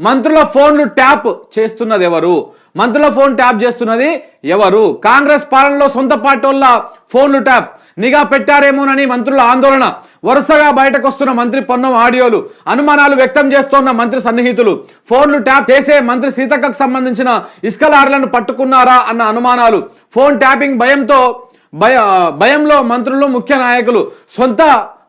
మంత్రుల ఫోన్లు ట్యాప్ చేస్తున్నది ఎవరు మంత్రుల ఫోన్ ట్యాప్ చేస్తున్నది ఎవరు? కాంగ్రెస్ పాలనలో సొంత పార్టీ వల్ల ఫోన్లు ట్యాప్ నిఘా పెట్టారేమోనని మంత్రుల ఆందోళన. వరుసగా బయటకు వస్తున్న మంత్రి పొన్నం ఆడియోలు అనుమానాలు వ్యక్తం చేస్తోన్న మంత్రి సన్నిహితులు. ఫోన్లు ట్యాప్ చేసే మంత్రి సీతక్కకు సంబంధించిన ఇసుక లారీలను పట్టుకున్నారా అన్న అనుమానాలు. ఫోన్ ట్యాపింగ్ భయంతో భయ భయంలో మంత్రులు ముఖ్య నాయకులు సొంత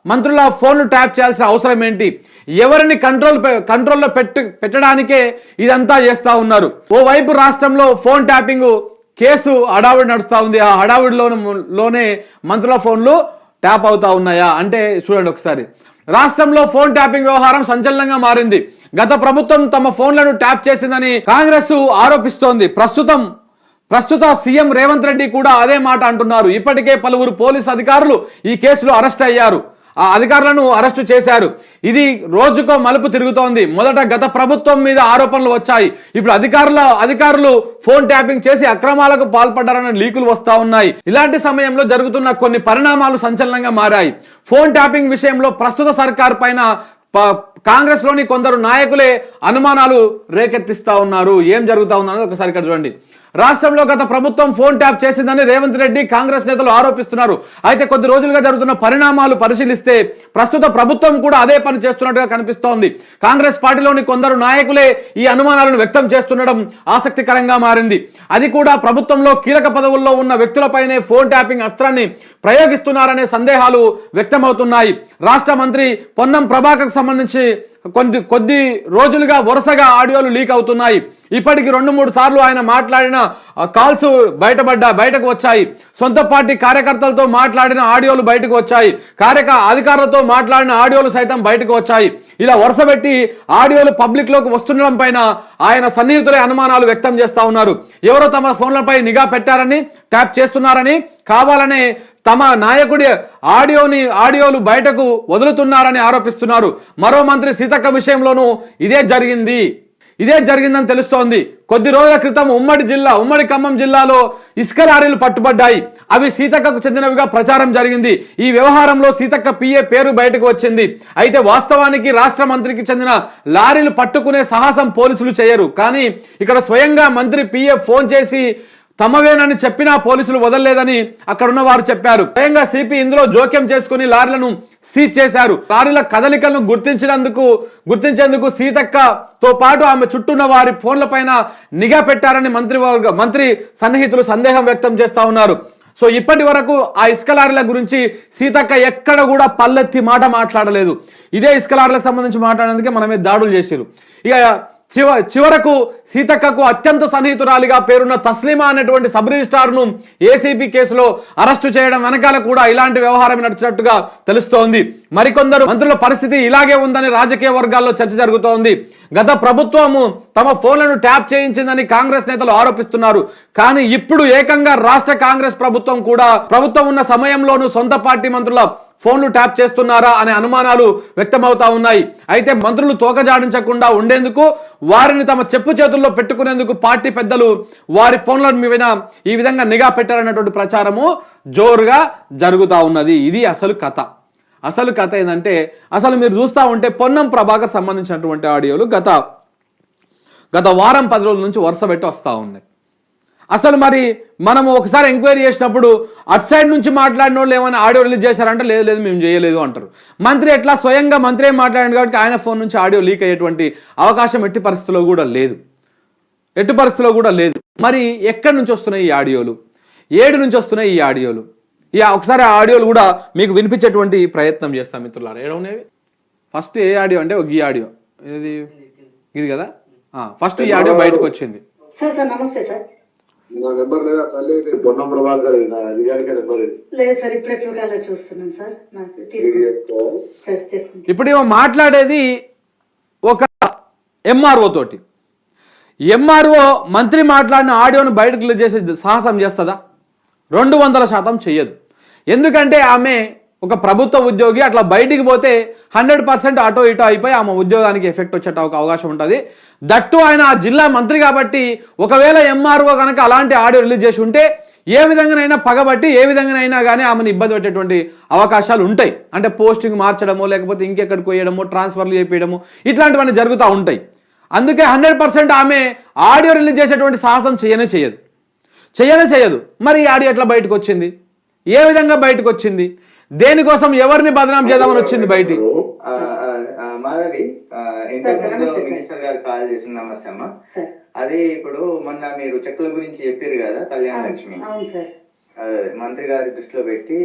మంత్రుల ఫోన్లు ట్యాప్ చేయాల్సిన అవసరం ఏంటి? ఎవరిని కంట్రోల్ పె- కంట్రోల్లో పెట్టు పెట్టడానికే ఇదంతా చేస్తూ ఉన్నారు. ఓవైపు రాష్ట్రంలో ఫోన్ ట్యాపింగ్ కేసు హడావుడి నడుస్తూ ఉంది. ఆ హడావుడిలో లోనే మంత్రుల ఫోన్లు ట్యాప్ అవుతా ఉన్నాయా? అంటే చూడండి ఒకసారి. రాష్ట్రంలో ఫోన్ ట్యాపింగ్ వ్యవహారం సంచలనంగా మారింది. గత ప్రభుత్వం తమ ఫోన్లను ట్యాప్ చేసిందని కాంగ్రెస్ ఆరోపిస్తోంది. ప్రస్తుతం ప్రస్తుత సీఎం రేవంత్ రెడ్డి కూడా అదే మాట అంటున్నారు. ఇప్పటికే పలువురు పోలీసు అధికారులు ఈ కేసులో అరెస్ట్ అయ్యారు. ఆ అధికారులను అరెస్టు చేశారు. ఇది రోజుకో మలుపు తిరుగుతోంది. మొదట గత ప్రభుత్వం మీద ఆరోపణలు వచ్చాయి. ఇప్పుడు అధికారుల అధికారులు ఫోన్ ట్యాపింగ్ చేసి అక్రమాలకు పాల్పడ్డారన్న లీకులు వస్తూ ఉన్నాయి. ఇలాంటి సమయంలో జరుగుతున్న కొన్ని పరిణామాలు సంచలనంగా మారాయి. ఫోన్ ట్యాపింగ్ విషయంలో ప్రస్తుత సర్కార్ పైన ప- కాంగ్రెస్లోని కొందరు నాయకులే అనుమానాలు రేకెత్తిస్తా ఉన్నారు. ఏం జరుగుతూ ఉందన్నది ఒకసారి ఇక్కడ చూడండి. రాష్ట్రంలో గత ప్రభుత్వం ఫోన్ ట్యాప్ చేసిందని రేవంత్ రెడ్డి కాంగ్రెస్ నేతలు ఆరోపిస్తున్నారు. అయితే కొద్ది రోజులుగా జరుగుతున్న పరిణామాలు పరిశీలిస్తే ప్రస్తుత ప్రభుత్వం కూడా అదే పని చేస్తున్నట్టుగా కనిపిస్తోంది. కాంగ్రెస్ పార్టీలోని కొందరు నాయకులే ఈ అనుమానాలను వ్యక్తం చేస్తుండడం ఆసక్తికరంగా మారింది. అది కూడా ప్రభుత్వంలో కీలక పదవుల్లో ఉన్న వ్యక్తులపైనే ఫోన్ ట్యాపింగ్ అస్త్రాన్ని ప్రయోగిస్తున్నారనే సందేహాలు వ్యక్తమవుతున్నాయి. రాష్ట్ర మంత్రి పొన్నం ప్రభాకర్ సంబంధించి కొద్ది కొద్ది రోజులుగా వరుసగా ఆడియోలు లీక్ అవుతున్నాయి. ఇప్పటికి రెండు మూడు సార్లు ఆయన మాట్లాడిన కాల్స్ బయటపడ్డా బయటకు వచ్చాయి. సొంత పార్టీ కార్యకర్తలతో మాట్లాడిన ఆడియోలు బయటకు వచ్చాయి. కార్యక అధికారులతో మాట్లాడిన ఆడియోలు సైతం బయటకు వచ్చాయి. ఇలా వరుసపెట్టి ఆడియోలు పబ్లిక్లోకి వస్తుండడం పైన ఆయన సన్నిహితులే అనుమానాలు వ్యక్తం చేస్తా ఉన్నారు. ఎవరో తమ ఫోన్లపై నిఘా పెట్టారని ట్యాప్ చేస్తున్నారని కావాలనే తమ నాయకుడి ఆడియోని ఆడియోలు బయటకు వదులుతున్నారని ఆరోపిస్తున్నారు. మరో మంత్రి సీతక్క విషయంలోనూ ఇదే జరిగింది. ఇదే జరిగిందని తెలుస్తోంది. కొద్ది రోజుల క్రితం ఉమ్మడి జిల్లా ఉమ్మడి ఖమ్మం జిల్లాలో ఇసుక లారీలు పట్టుబడ్డాయి. అవి సీతక్కకు చెందినవిగా ప్రచారం జరిగింది. ఈ వ్యవహారంలో సీతక్క పిఏ పేరు బయటకు వచ్చింది. అయితే వాస్తవానికి రాష్ట్ర మంత్రికి చెందిన లారీలు పట్టుకునే సాహసం పోలీసులు చేయరు. కానీ ఇక్కడ స్వయంగా మంత్రి పిఏ ఫోన్ చేసి తమవేనని చెప్పినా పోలీసులు వదలలేదని అక్కడున్న వారు చెప్పారు. స్వయంగా సిపి ఇందులో జోక్యం చేసుకుని లారీలను సీజ్ చేశారు. లారీల కదలికలను గుర్తించినందుకు గుర్తించేందుకు సీతక్కతో పాటు ఆమె చుట్టూన్న వారి ఫోన్ల పైన నిఘా పెట్టారని మంత్రి వర్గ మంత్రి సన్నిహితులు సందేహం వ్యక్తం చేస్తా ఉన్నారు. సో ఇప్పటి వరకు ఆ ఇసుక లారీల గురించి సీతక్క ఎక్కడ కూడా పల్లెత్తి మాట మాట్లాడలేదు. ఇదే ఇసుక లారీలకు సంబంధించి మాట్లాడేందుకే మనమే దాడులు చేశారు ఇక చివ చివరకు సీతక్కకు అత్యంత సన్నిహితురాలిగా పేరున్న తస్లీమా అనేటువంటి సబ్ రిజిస్ట్రార్ను ఏసీపీ కేసులో అరెస్టు చేయడం వెనకాల కూడా ఇలాంటి వ్యవహారం నడిచినట్టుగా తెలుస్తోంది. మరికొందరు మంత్రుల పరిస్థితి ఇలాగే ఉందని రాజకీయ వర్గాల్లో చర్చ జరుగుతోంది. గత ప్రభుత్వము తమ ఫోన్లను ట్యాప్ చేయించిందని కాంగ్రెస్ నేతలు ఆరోపిస్తున్నారు. కానీ ఇప్పుడు ఏకంగా రాష్ట్ర కాంగ్రెస్ ప్రభుత్వం కూడా ప్రభుత్వం ఉన్న సమయంలోనూ సొంత పార్టీ మంత్రుల ఫోన్లు ట్యాప్ చేస్తున్నారా అనే అనుమానాలు వ్యక్తమవుతా ఉన్నాయి. అయితే మంత్రులు తోకజాడించకుండా ఉండేందుకు వారిని తమ చెప్పు చేతుల్లో పెట్టుకునేందుకు పార్టీ పెద్దలు వారి ఫోన్ల మీద ఈ విధంగా నిఘా పెట్టారన్నటువంటి ప్రచారము జోరుగా జరుగుతూ ఉన్నది. ఇది అసలు కథ. అసలు కథ ఏంటంటే అసలు మీరు చూస్తూ ఉంటే పొన్నం ప్రభాకర్ సంబంధించినటువంటి ఆడియోలు గత గత వారం పది రోజుల నుంచి వరుస పెట్టి వస్తూ ఉన్నాయి. అసలు మరి మనము ఒకసారి ఎంక్వైరీ చేసినప్పుడు అటు సైడ్ నుంచి మాట్లాడిన వాళ్ళు ఏమైనా ఆడియో రిలీజ్ చేశారంటే లేదు లేదు మేము చేయలేదు అంటారు. మంత్రి ఎట్లా స్వయంగా మంత్రి ఏం మాట్లాడాడు కాబట్టి ఆయన ఫోన్ నుంచి ఆడియో లీక్ అయ్యేటువంటి అవకాశం ఎట్టి పరిస్థితిలో కూడా లేదు. ఎట్టి పరిస్థితిలో కూడా లేదు. మరి ఎక్కడి నుంచి వస్తున్నాయి ఈ ఆడియోలు? ఏడు నుంచి వస్తున్నాయి ఈ ఆడియోలు? ఇక ఒకసారి ఆ ఆడియోలు కూడా మీకు వినిపించేటువంటి ప్రయత్నం చేస్తాం మిత్రులారా. ఏడ ఫస్ట్ ఏ ఆడియో అంటే ఒక ఈ ఆడియో. ఇది ఇది కదా? ఫస్ట్ ఈ ఆడియో బయటకు వచ్చింది. సార్ సార్ నమస్తే సార్. నా నెంబర్ లేదా? తల్లి నేను పొన్నం ప్రభాకర్ ఇది నా అధికారిక నెంబర్ ఇది. లేదు సార్ ఇప్పుడు చూస్తున్నాను సార్. నాకు ఇప్పుడు ఏమో మాట్లాడేది ఒక ఎంఆర్ఓ తోటి. ఎంఆర్ఓ మంత్రి మాట్లాడిన ఆడియోను బయటకు చేసే సాహసం చేస్తుందా? రెండు వందల శాతం చెయ్యదు. ఎందుకంటే ఆమె ఒక ప్రభుత్వ ఉద్యోగి అట్లా బయటికి పోతే హండ్రెడ్ పర్సెంట్ అటో ఇటో అయిపోయి ఆమె ఉద్యోగానికి ఎఫెక్ట్ వచ్చేట ఒక అవకాశం ఉంటుంది. దట్టు ఆయన ఆ జిల్లా మంత్రి కాబట్టి ఒకవేళ ఎంఆర్ఓ కనుక అలాంటి ఆడియో రిలీజ్ చేసి ఉంటే ఏ విధంగానైనా పగబట్టి ఏ విధంగానైనా కానీ ఆమెను ఇబ్బంది పెట్టేటువంటి అవకాశాలు ఉంటాయి. అంటే పోస్టింగ్ మార్చడము లేకపోతే ఇంకెక్కడికి పోయడము ట్రాన్స్ఫర్లు చేపించడము ఇట్లాంటివన్నీ జరుగుతూ ఉంటాయి. అందుకే హండ్రెడ్ పర్సెంట్ ఆమె ఆడియో రిలీజ్ చేసేటువంటి సాహసం చేయనే చేయదు. చేయనే చేయదు. మరి ఈ ఆడియో ఎట్లా బయటకు వచ్చింది? ఏ విధంగా బయటకు వచ్చింది? దేనికోసం ఎవరిని బదనాం చేద్దామని వచ్చింది బయటికి? ఆ, ఆ, ఆ, మాధవి ఆ, సార్, ఇంతకు ముందు నమస్తే సార్. మినిస్టర్ గారు కాల్ చేసిన నమస్తే అమ్మ సార్. అది ఇప్పుడు మొన్న మీరు చెక్కుల గురించి చెప్పారు కదా కళ్యాణ లక్ష్మి. అవును సార్. అదే, మంత్రి గారి దృష్టిలో పెట్టి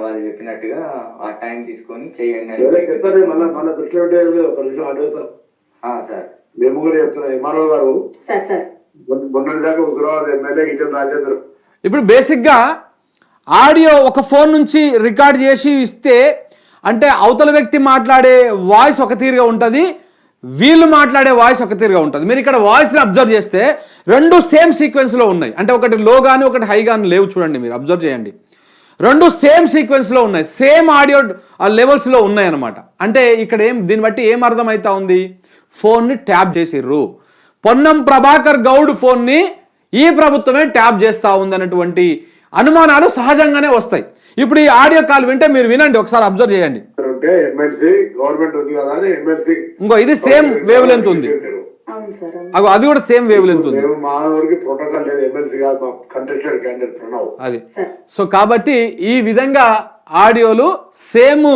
వాళ్ళు చెప్పినట్టుగా ఆ టైం తీసుకొని చేయండి చెప్తారు? మళ్ళీ మళ్ళీ దృష్టిలో ఒక నిమిషం అదే సార్. ఆ, సార్. మేము కూడా చెప్తున్నాం. ఎంఆర్ఓ గారు మొన్నటి దాకా హుజరాబాద్ ఎమ్మెల్యే ఇటల్ రాజేందర్. ఇప్పుడు బేసిక్గా ఆడియో ఒక ఫోన్ నుంచి రికార్డ్ చేసి ఇస్తే అంటే అవతల వ్యక్తి మాట్లాడే వాయిస్ ఒక తీరుగా ఉంటుంది వీళ్ళు మాట్లాడే వాయిస్ ఒక తీరుగా ఉంటుంది. మీరు ఇక్కడ వాయిస్ని అబ్జర్వ్ చేస్తే రెండు సేమ్ సీక్వెన్స్లో ఉన్నాయి. అంటే ఒకటి లో కానీ ఒకటి హై కానీ లేవు చూడండి మీరు అబ్జర్వ్ చేయండి. రెండు సేమ్ సీక్వెన్స్లో ఉన్నాయి. సేమ్ ఆడియో లెవెల్స్లో ఉన్నాయి అనమాట అంటే ఇక్కడ ఏం దీన్ని బట్టి ఏం అర్థమవుతా ఉంది? ఫోన్ని ట్యాప్ చేసిర్రు. పొన్నం ప్రభాకర్ గౌడ్ ఫోన్ని ఈ ప్రభుత్వమే ట్యాప్ చేస్తూ ఉందన్నటువంటి అనుమానాలు సహజంగానే వస్తాయి. ఇప్పుడు ఈ ఆడియో కాల్ వింటే మీరు వినండి ఒకసారి అబ్జర్వ్ చేయండి. ఇంకో ఇది సేమ్ వేవ్ లెంత్ ఉంది. అవును సార్ అవును. అగో అది కూడా సేమ్ వేవ్ లెంత్ ఉంది. అది. సార్. సో కాబట్టి ఈ విధంగా ఆడియోలు సేమ్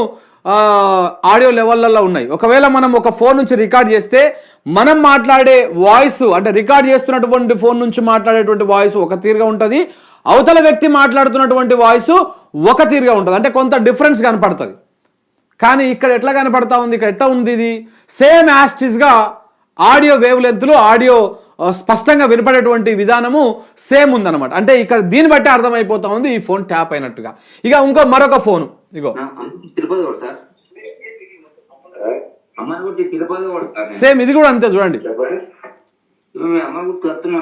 ఆడియో లెవెల్లలో ఉన్నాయి. ఒకవేళ మనం ఒక ఫోన్ నుంచి రికార్డ్ చేస్తే మనం మాట్లాడే వాయిస్ అంటే రికార్డ్ చేస్తున్నటువంటి ఫోన్ నుంచి మాట్లాడేటువంటి వాయిస్ ఒక తీరుగా ఉంటుంది అవతల వ్యక్తి మాట్లాడుతున్నటువంటి వాయిస్ ఒక తీరుగా ఉంటుంది. అంటే కొంత డిఫరెన్స్ కనపడుతుంది. కానీ ఇక్కడ ఎట్లా కనపడతా ఉంది? ఇక్కడ ఎట్లా ఉంది ఇది? సేమ్ యాస్టిస్గా ఆడియో వేవ్ లెంత్లు ఆడియో స్పష్టంగా వినపడేటువంటి విధానము సేమ్ ఉందన్నమాట. అంటే ఇక్కడ దీన్ని బట్టి అర్థమైపోతా ఉంది. ఈ ఫోన్ ట్యాప్ అయినట్టుగా. ఇక ఇంకో మరొక ఫోను. ఇగో. సేమ్ ఇది కూడా అంతే చూడండి.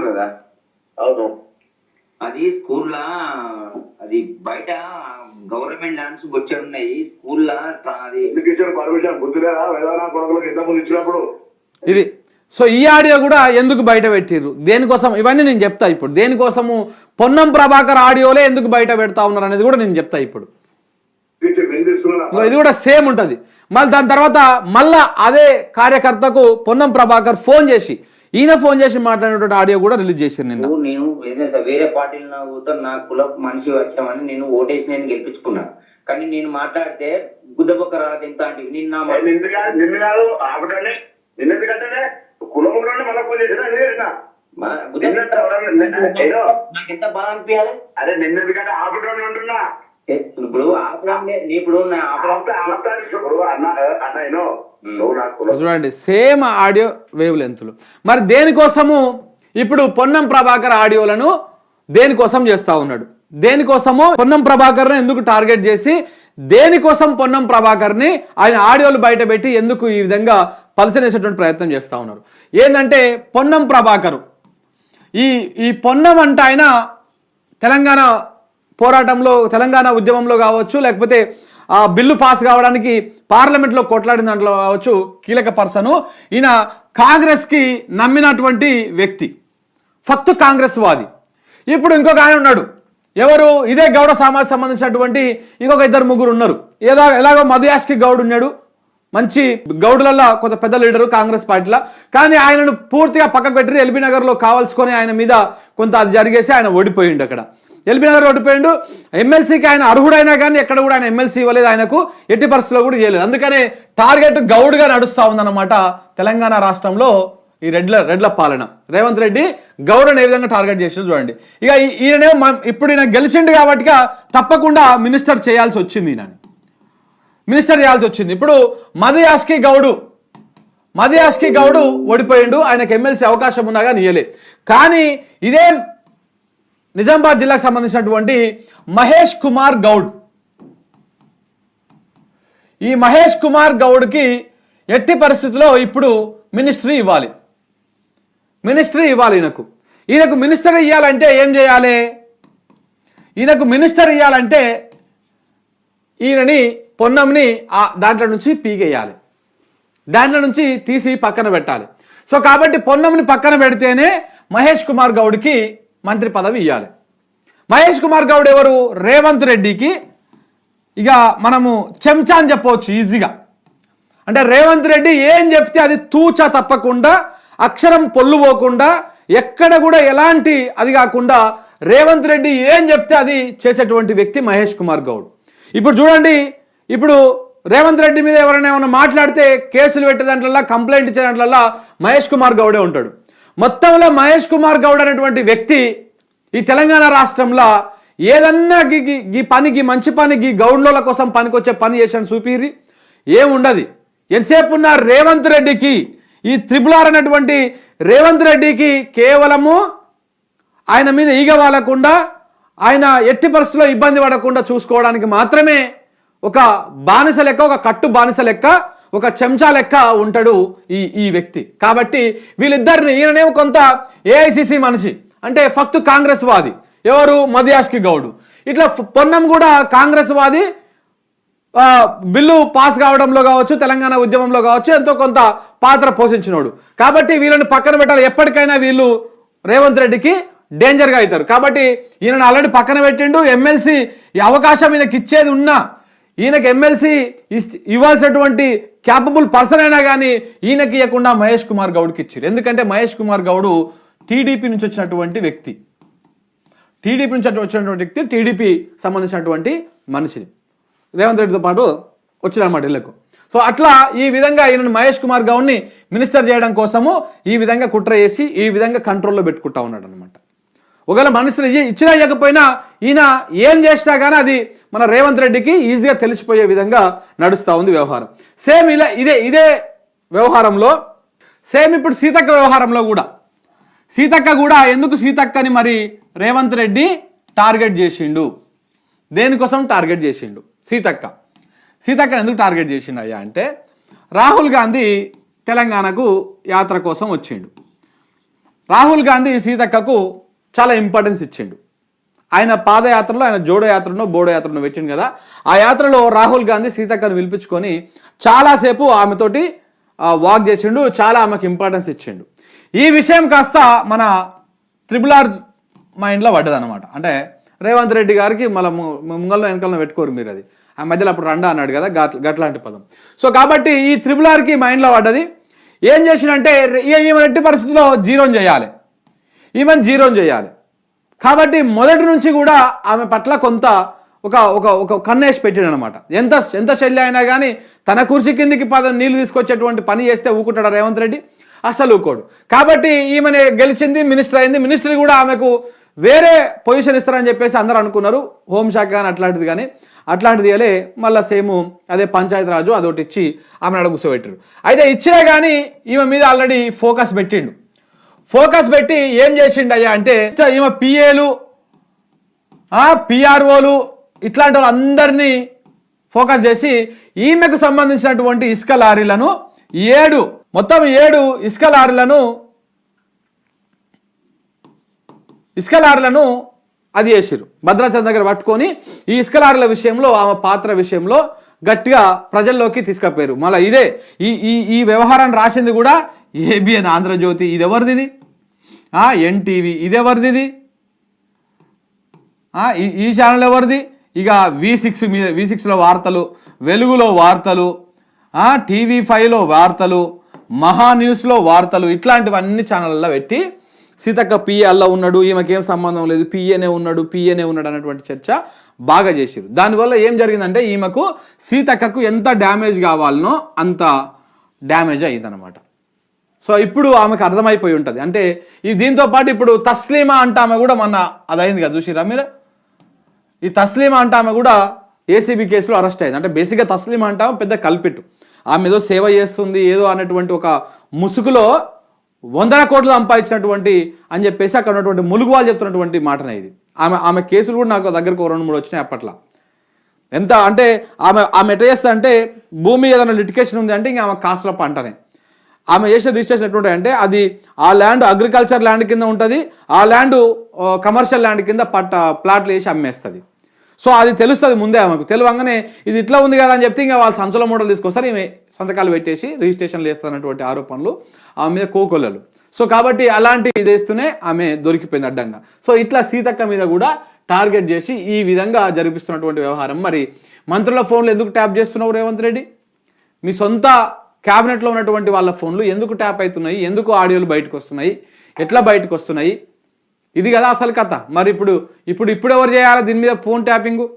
కదా. అది స్కూల్లో అది బయట గవర్నమెంట్ డాన్స్ వచ్చాడు ఉన్నాయి స్కూల్లో అది ఎందుకు ఇచ్చారు పర్మిషన్ గుర్తులేదా వేదనా కొడుకులకు ఇంతకుముందు ఇచ్చినప్పుడు. ఇది. సో ఈ ఆడియో కూడా ఎందుకు బయట పెట్టిర్రు? దేనికోసం? ఇవన్నీ నేను చెప్తా ఇప్పుడు. దేనికోసము పొన్నం ప్రభాకర్ ఆడియోలే ఎందుకు బయట పెడతా ఉన్నారు అనేది కూడా నేను చెప్తా ఇప్పుడు. ఇది కూడా సేమ్ ఉంటుంది. మళ్ళీ దాని తర్వాత మళ్ళా అదే కార్యకర్తకు పొన్నం ప్రభాకర్ ఫోన్ చేసి ఈయన ఫోన్ చేసి మాట్లాడినటువంటి ఆడియో కూడా రిలీజ్ చేశారు నిన్న. నేను వేరే పార్టీలు నా కుల మనిషి వచ్చామని నేను ఓటేసి నేను గెలిపించుకున్నా. కానీ నేను మాట్లాడితే గుద్దబొక్క రాదు ఎంత అంటే నిన్న నిన్ను కాదు నిన్ను కాదు ఆపటండి నిన్ను ఎందుకంటే కులం ఉండండి మళ్ళీ ఫోన్ చేసినా? నాకు ఎంత బాగా అనిపించాలి? అరే నిన్ను ఎందుకంటే ఆపటండి ఉంటున్నా ఏ, ఇప్పుడు ఆపడం ఇప్పుడు నా ఆపడం ఆపట ఆపటానికి ఇప్పుడు అన్న అన్న ఏనో చూడండి సేమ్ ఆడియో వేవ్ లెంత్లు మరి దేనికోసము? ఇప్పుడు పొన్నం ప్రభాకర్ ఆడియోలను దేనికోసం చేస్తా ఉన్నాడు? దేనికోసము? పొన్నం ప్రభాకర్ని ఎందుకు టార్గెట్ చేసి దేనికోసం పొన్నం ప్రభాకర్ని ఆయన ఆడియోలు బయటపెట్టి ఎందుకు ఈ విధంగా పలచనేసేటువంటి ప్రయత్నం చేస్తూ ఉన్నారు? ఏంటంటే పొన్నం ప్రభాకరు. ఈ ఈ పొన్నం అంటే ఆయన తెలంగాణ పోరాటంలో తెలంగాణ ఉద్యమంలో కావచ్చు లేకపోతే ఆ బిల్లు పాస్ కావడానికి పార్లమెంట్లో కొట్లాడిన దాంట్లో కావచ్చు కీలక పర్సను. ఈయన కాంగ్రెస్కి నమ్మినటువంటి వ్యక్తి. ఫక్తు కాంగ్రెస్ వాది ఇప్పుడు ఇంకొక ఆయన ఉన్నాడు. ఎవరు? ఇదే గౌడ సమాజ్ సంబంధించినటువంటి ఇంకొక ఇద్దరు ముగ్గురు ఉన్నారు. ఏదో ఎలాగో మధుయాష్కి గౌడ్ ఉన్నాడు. మంచి గౌడులలో కొంత పెద్ద లీడరు కాంగ్రెస్ పార్టీలో. కానీ ఆయనను పూర్తిగా పక్కకు పెట్టి ఎల్బీ నగర్లో కావాల్సుకొని ఆయన మీద కొంత అది జరిగేసి ఆయన ఓడిపోయిండు అక్కడ. ఎల్బీ నగర్ ఓడిపోయిండు ఎమ్మెల్సీకి ఆయన అర్హుడైనా కానీ ఎక్కడ కూడా ఆయన ఎమ్మెల్సీ ఇవ్వలేదు ఆయనకు. ఎట్టి పరిస్థితుల్లో కూడా చేయలేదు అందుకనే టార్గెట్ గౌడ్గా నడుస్తూ ఉందన్నమాట తెలంగాణ రాష్ట్రంలో ఈ రెడ్ల రెడ్ల పాలన. రేవంత్ రెడ్డి గౌరవను ఏ విధంగా టార్గెట్ చేసిందో చూడండి. ఇక ఈ- ఈయననేమో ఇప్పుడు ఈయన గెలిచిండు కాబట్టి తప్పకుండా మినిస్టర్ చేయాల్సి వచ్చింది ఈయన మినిస్టర్ చేయాల్సి వచ్చింది. ఇప్పుడు మదయాస్కి గౌడు మదయాస్కి గౌడు ఓడిపోయిండు. ఆయనకు ఎమ్మెల్సీ అవకాశం ఉన్నా కానీ ఇయ్యలే. కానీ ఇదే నిజామాబాద్ జిల్లాకు సంబంధించినటువంటి మహేష్ కుమార్ గౌడ్. ఈ మహేష్ కుమార్ గౌడ్కి ఎట్టి పరిస్థితుల్లో ఇప్పుడు మినిస్ట్రీ ఇవ్వాలి. మినిస్ట్రీ ఇవ్వాలి ఈయనకు. ఈయనకు మినిస్టర్ ఇవ్వాలంటే ఏం చేయాలి? ఈయనకు మినిస్టర్ ఇవ్వాలంటే ఈయనని పొన్నంని ఆ దాంట్లో నుంచి పీగేయాలి. దాంట్లో నుంచి తీసి పక్కన పెట్టాలి. సో కాబట్టి పొన్నంని పక్కన పెడితేనే మహేష్ కుమార్ గౌడ్కి మంత్రి పదవి ఇవ్వాలి మహేష్ కుమార్ గౌడ్ ఎవరు? రేవంత్ రెడ్డికి. ఇక మనము చెంచా అని చెప్పవచ్చు ఈజీగా. అంటే రేవంత్ రెడ్డి ఏం చెప్తే అది తూచ తప్పకుండా అక్షరం పొల్లుపోకుండా ఎక్కడ కూడా ఎలాంటి అది కాకుండా రేవంత్ రెడ్డి ఏం చెప్తే అది చేసేటువంటి వ్యక్తి మహేష్ కుమార్ గౌడ్. ఇప్పుడు చూడండి ఇప్పుడు రేవంత్ రెడ్డి మీద ఎవరైనా ఏమైనా మాట్లాడితే కేసులు పెట్టే దాంట్లో కంప్లైంట్ ఇచ్చే దాంట్లో మహేష్ కుమార్ గౌడే ఉంటాడు. మొత్తంలో మహేష్ కుమార్ గౌడ్ అనేటువంటి వ్యక్తి ఈ తెలంగాణ రాష్ట్రంలో ఏదన్నా గి- గీ పనికి మంచి పనికి గౌడ్లోల కోసం పనికొచ్చే పని చేశాను చూపిరి ఏముండదు. ఎంతసేపు ఉన్న రేవంత్ రెడ్డికి ఈ త్రిపులార్ అనేటువంటి రేవంత్ రెడ్డికి కేవలము ఆయన మీద ఈగ వాలకుండా ఆయన ఎట్టి పరిస్థితుల్లో ఇబ్బంది పడకుండా చూసుకోవడానికి మాత్రమే ఒక బానిస లెక్క ఒక కట్టు బానిస లెక్క ఒక చెంచా లెక్క ఉంటాడు ఈ ఈ వ్యక్తి. కాబట్టి వీళ్ళిద్దరిని ఈయననేమో కొంత ఏఐసిసి మనిషి అంటే ఫక్తు కాంగ్రెస్ వాది ఎవరు? మదియాష్కి గౌడు. ఇట్లా పొన్నం కూడా కాంగ్రెస్ వాది బిల్లు పాస్ కావడంలో కావచ్చు తెలంగాణ ఉద్యమంలో కావచ్చు ఎంతో కొంత పాత్ర పోషించినోడు. కాబట్టి వీళ్ళని పక్కన పెట్టాలి. ఎప్పటికైనా వీళ్ళు రేవంత్ రెడ్డికి డేంజర్గా అవుతారు. కాబట్టి ఈయనను ఆల్రెడీ పక్కన పెట్టిండు. ఎమ్మెల్సీ అవకాశం ఈయనకి ఇచ్చేది ఉన్నా ఈయనకి ఎమ్మెల్సీ ఇవ్వాల్సినటువంటి క్యాపబుల్ పర్సన్ అయినా కానీ ఈయనకి ఇవ్వకుండా మహేష్ కుమార్ గౌడ్కి ఇచ్చారు ఎందుకంటే మహేష్ కుమార్ గౌడ్ టీడీపీ నుంచి వచ్చినటువంటి వ్యక్తి. టీడీపీ నుంచి వచ్చినటువంటి వ్యక్తి టీడీపీ సంబంధించినటువంటి మనిషిని. రేవంత్ రెడ్డితో పాటు వచ్చినమాట ఇళ్ళకు సో అట్లా ఈ విధంగా ఈయన మహేష్ కుమార్ గౌడ్ని మినిస్టర్ చేయడం కోసము ఈ విధంగా కుట్ర చేసి ఈ విధంగా కంట్రోల్లో పెట్టుకుంటా ఉన్నాడు అనమాట ఒకవేళ మనుషులు ఇచ్చినా ఇవ్వకపోయినా ఈయన ఏం చేసినా కానీ అది మన రేవంత్ రెడ్డికి ఈజీగా తెలిసిపోయే విధంగా నడుస్తూ ఉంది వ్యవహారం. సేమ్ ఇలా ఇదే ఇదే వ్యవహారంలో సేమ్ ఇప్పుడు సీతక్క వ్యవహారంలో కూడా. సీతక్క కూడా ఎందుకు సీతక్కని మరి రేవంత్ రెడ్డి టార్గెట్ చేసిండు? దేనికోసం టార్గెట్ చేసిండు? సీతక్క. సీతక్కని ఎందుకు టార్గెట్ చేసిండు అయ్యా అంటే రాహుల్ గాంధీ తెలంగాణకు యాత్ర కోసం వచ్చిండు. రాహుల్ గాంధీ సీతక్కకు చాలా ఇంపార్టెన్స్ ఇచ్చిండు. ఆయన పాదయాత్రలో ఆయన జోడో యాత్రను బోడో యాత్రను పెట్టిండు కదా. ఆ యాత్రలో రాహుల్ గాంధీ సీతక్కను పిలిపించుకొని చాలాసేపు ఆమెతోటి వాక్ చేసిండు. చాలా ఆమెకు ఇంపార్టెన్స్ ఇచ్చిండు. ఈ విషయం కాస్త మన త్రిబుల్ ఆర్ మైండ్లో పడ్డదన్నమాట. అంటే రేవంత్ రెడ్డి గారికి మళ్ళీ ముంగల్లో వెనకాలను పెట్టుకోరు మీరు అది. ఆ మధ్యలో అప్పుడు రండా అన్నాడు కదా గట్ గట్లాంటి పదం. సో కాబట్టి ఈ త్రిబుల్ ఆర్కి మైండ్లో పడ్డది. ఏం చేసిండంటే ఈ- ఈమె ఎట్టి పరిస్థితుల్లో జీరోని చేయాలి. ఈమెను జీరోని చేయాలి. కాబట్టి మొదటి నుంచి కూడా ఆమె పట్ల కొంత ఒక ఒక ఒక కన్నేసి పెట్టాడు అనమాట ఎంత ఎంత శల్య అయినా కానీ తన కుర్చీ కిందికి పద నీళ్ళు తీసుకొచ్చేటువంటి పని చేస్తే ఊకుంటాడు రేవంత్ రెడ్డి? అసలు ఊకోడు. కాబట్టి ఈమెను గెలిచింది మినిస్టర్ అయింది. మినిస్టర్ కూడా ఆమెకు వేరే పొజిషన్ ఇస్తారని చెప్పేసి అందరూ అనుకున్నారు. హోంశాఖ కానీ అట్లాంటిది కానీ అట్లాంటిది అలే మళ్ళీ సేమ్ అదే పంచాయతీ రాజు అదొకటి ఇచ్చి ఆమెను అడుగుసోబెట్టారు అయితే ఇచ్చినా కానీ ఈమె మీద ఆల్రెడీ ఫోకస్ పెట్టిండు. ఫోకస్ పెట్టి ఏం చేసిండు అయ్యా అంటే ఈమె పిఏలు పిఆర్ఓలు ఇట్లాంటి వాళ్ళందరినీ ఫోకస్ చేసి ఈమెకు సంబంధించినటువంటి ఇసుక లారీలను ఏడు మొత్తం ఏడు ఇసుక లారీలను ఇసుక లారీలను అది చేసిరు భద్రాచలం దగ్గర పట్టుకొని ఈ ఇసుక లారీల విషయంలో ఆమె పాత్ర విషయంలో గట్టిగా ప్రజల్లోకి తీసుకపోయారు. మళ్ళీ ఇదే ఈ ఈ ఈ వ్యవహారాన్ని రాసింది కూడా ఏబిఎన్ ఆంధ్రజ్యోతి. ఇది ఎవరిది ఇది? ఎన్టీవీ. ఇది? ఎవరిది ఇది ఈ ఛానల్ ఎవరిది? ఇక వి సిక్స్ మీద వి సిక్స్లో వార్తలు వెలుగులో వార్తలు టీవీ ఫైవ్లో వార్తలు మహా న్యూస్లో వార్తలు ఇట్లాంటివన్నీ ఛానళ్ళలో పెట్టి సీతక్క పిఏల్లో ఉన్నాడు ఈమెకేం సంబంధం లేదు పిఏనే ఉన్నాడు పిఏనే ఉన్నాడు అనేటువంటి చర్చ బాగా చేసిరు దానివల్ల ఏం జరిగిందంటే ఈమెకు సీతక్కకు ఎంత డ్యామేజ్ కావాలనో అంత డ్యామేజ్ అయ్యిందనమాట సో ఇప్పుడు ఆమెకు అర్థమైపోయి ఉంటుంది. అంటే ఈ దీంతో పాటు ఇప్పుడు తస్లీమా అంటే ఆమె కూడా మొన్న అది అయింది కదా చూసిరా మీరు? ఈ తస్లీమా అంటే ఆమె కూడా ఏసీబీ కేసులో అరెస్ట్ అయింది. అంటే బేసిక్గా తస్లీమా అంటే ఆమె పెద్ద కల్పిట్టు. ఆమె ఏదో సేవ చేస్తుంది ఏదో అనేటువంటి ఒక ముసుగులో వందల కోట్లు సంపాదించినటువంటి అని చెప్పేసి అక్కడ ఉన్నటువంటి ములుగు వాళ్ళు చెప్తున్నటువంటి మాటనే ఇది. ఆమె ఆమె కేసులు కూడా నాకు దగ్గరకు రెండు మూడు వచ్చినాయి అప్పట్లో. ఎంత అంటే ఆమె ఆమె ఎట్లా చేస్తా అంటే భూమి ఏదైనా లిటికేషన్ ఉంది అంటే ఇంకా ఆమె కాసుల పంటనే. ఆమె చేసిన రిజిస్ట్రేషన్ ఎట్లుంటాయి అంటే అది ఆ ల్యాండ్ అగ్రికల్చర్ ల్యాండ్ కింద ఉంటుంది ఆ ల్యాండ్ కమర్షియల్ ల్యాండ్ కింద పట్ట ప్లాట్లు వేసి అమ్మేస్తుంది. సో అది తెలుస్తుంది ముందే ఆమెకు. తెలియంగానే ఇది ఇట్లా ఉంది కదా అని చెప్తే ఇంకా వాళ్ళు సంచుల మూటలు తీసుకొస్తారు ఈమె సంతకాలు పెట్టేసి రిజిస్ట్రేషన్లు వేస్తున్నటువంటి ఆరోపణలు ఆమె మీద కోకొల్లలు. సో కాబట్టి అలాంటి ఇది వేస్తూనే ఆమె దొరికిపోయింది అడ్డంగా. సో ఇట్లా సీతక్క మీద కూడా టార్గెట్ చేసి ఈ విధంగా జరిపిస్తున్నటువంటి వ్యవహారం. మరి మంత్రుల ఫోన్లు ఎందుకు ట్యాప్ చేస్తున్నావు రేవంత్ రెడ్డి? మీ సొంత క్యాబినెట్లో ఉన్నటువంటి వాళ్ళ ఫోన్లు ఎందుకు ట్యాప్ అవుతున్నాయి? ఎందుకు ఆడియోలు బయటకు వస్తున్నాయి ఎట్లా బయటకు వస్తున్నాయి ఇది కదా అసలు కథ. మరి ఇప్పుడు ఇప్పుడు ఇప్పుడు ఎవరు చేయాలి దీని మీద ఫోన్ ట్యాపింగు?